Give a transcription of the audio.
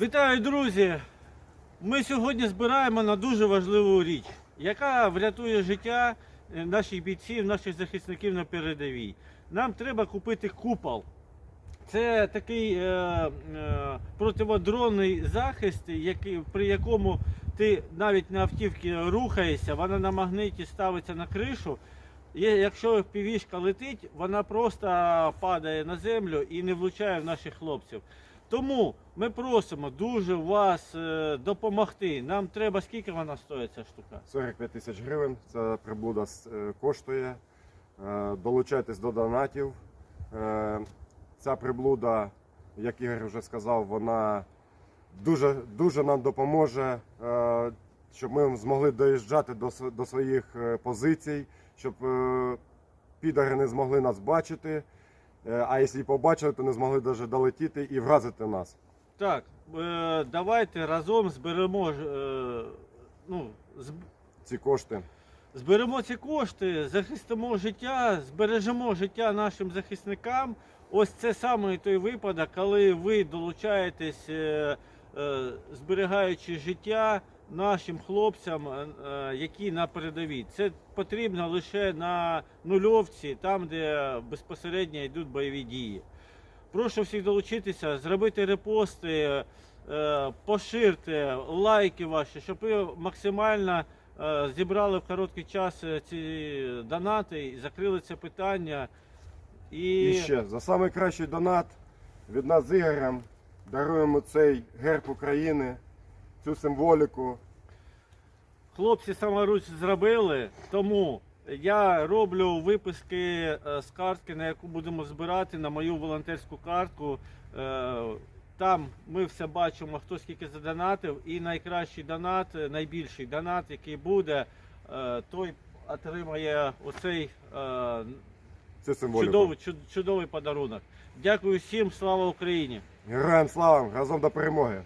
Вітаю, друзі! Ми сьогодні збираємо на дуже важливу річ, яка врятує життя е, наших бійців, наших захисників на передовій. Нам треба купити купол. Це такий е, е, противодронний захист, який, при якому ти навіть на автівці рухаєшся, вона на магниті ставиться на кришу. І якщо півішка летить, вона просто падає на землю і не влучає в наших хлопців. Тому ми просимо дуже вас е, допомогти. Нам треба скільки вона стоїть ця штука? 45 тисяч гривень. Ця приблуда е, коштує. Е, Долучайтесь до донатів. Ця приблуда, як Ігор вже сказав, вона дуже, дуже нам допоможе, щоб ми змогли доїжджати до, до своїх позицій, щоб підари не змогли нас бачити. Е, А якщо побачили, то не змогли навіть долетіти і вразити нас. Так, е, давайте разом зберемо е, ну, зб- Ці кошти. Зберемо ці кошти, захистимо життя, збережемо життя нашим захисникам. Ось це саме той випадок, коли ви долучаєтесь, зберігаючи життя нашим хлопцям, е, е, які на передовій. Це потрібно лише на нульовці, там, де безпосередньо йдуть бойові дії. Прошу всіх долучитися, зробити репости, е, поширте лайки ваші, щоб ви максимально зібрали в короткий час ці донати і закрили це питання. І, І ще за найкращий донат від нас з Ігорем даруємо цей герб України, цю символіку. хлопці саморучно зробили, тому я роблю виписки е, з картки, на яку будемо збирати на мою волонтерську картку. Е, Там ми все бачимо, хто скільки задонатив, і найкращий донат, е, найбільший донат, який буде, той отримає оцей е, символіку. чудовий, чуд- чудовий подарунок. Дякую всім, слава Україні! Героям слава! Разом до перемоги!